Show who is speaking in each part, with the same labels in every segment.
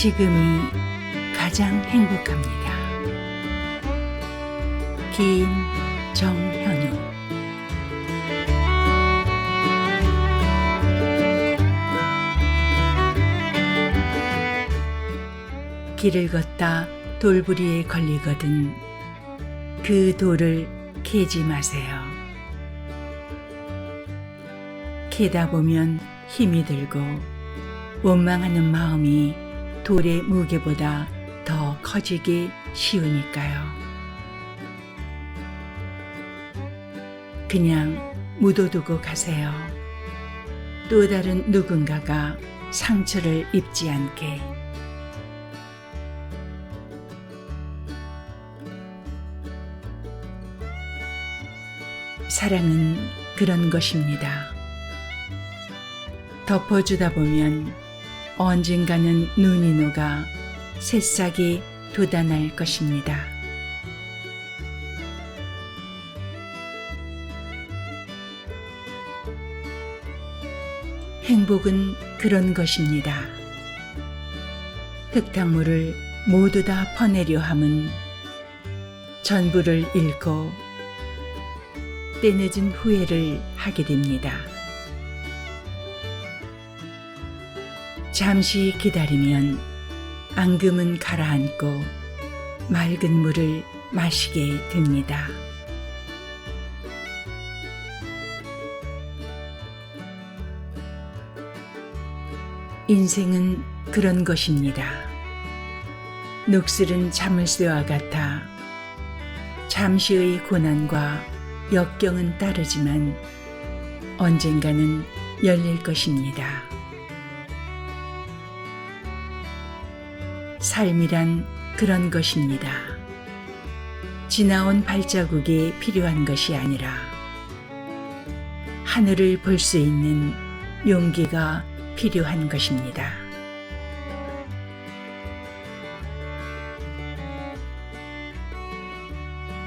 Speaker 1: 지금이 가장 행복합니다. 긴 정현우 길을 걷다 돌부리에 걸리거든 그 돌을 캐지 마세요. 캐다 보면 힘이 들고 원망하는 마음이 돌의 무게보다 더 커지기 쉬우니까요. 그냥 묻어두고 가세요. 또 다른 누군가가 상처를 입지 않게. 사랑은 그런 것입니다. 덮어주다 보면 언젠가는 눈이 녹아 새싹이 돋아날 것입니다. 행복은 그런 것입니다. 흙탕물을 모두 다 퍼내려 함은 전부를 잃고 때늦은 후회를 하게 됩니다. 잠시 기다리면 앙금은 가라앉고 맑은 물을 마시게 됩니다. 인생은 그런 것입니다. 녹슬은 자물쇠와 같아 잠시의 고난과 역경은 따르지만 언젠가는 열릴 것입니다. 삶이란 그런 것입니다. 지나온 발자국이 필요한 것이 아니라 하늘을 볼 수 있는 용기가 필요한 것입니다.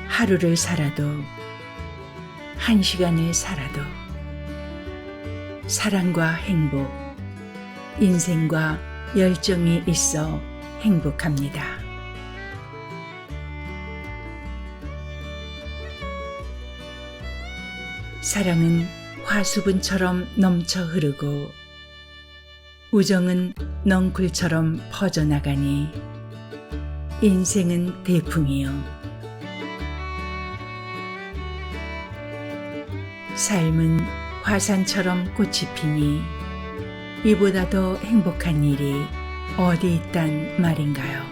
Speaker 1: 하루를 살아도 한 시간을 살아도 사랑과 행복, 인생과 열정이 있어 행복합니다. 사랑은 화수분처럼 넘쳐 흐르고 우정은 넝쿨처럼 퍼져나가니 인생은 대풍이요. 삶은 화산처럼 꽃이 피니 이보다 더 행복한 일이 어디 있단 말인가요?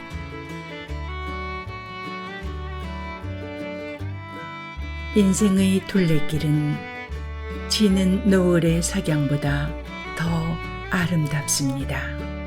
Speaker 1: 인생의 둘레길은 지는 노을의 석양보다 더 아름답습니다.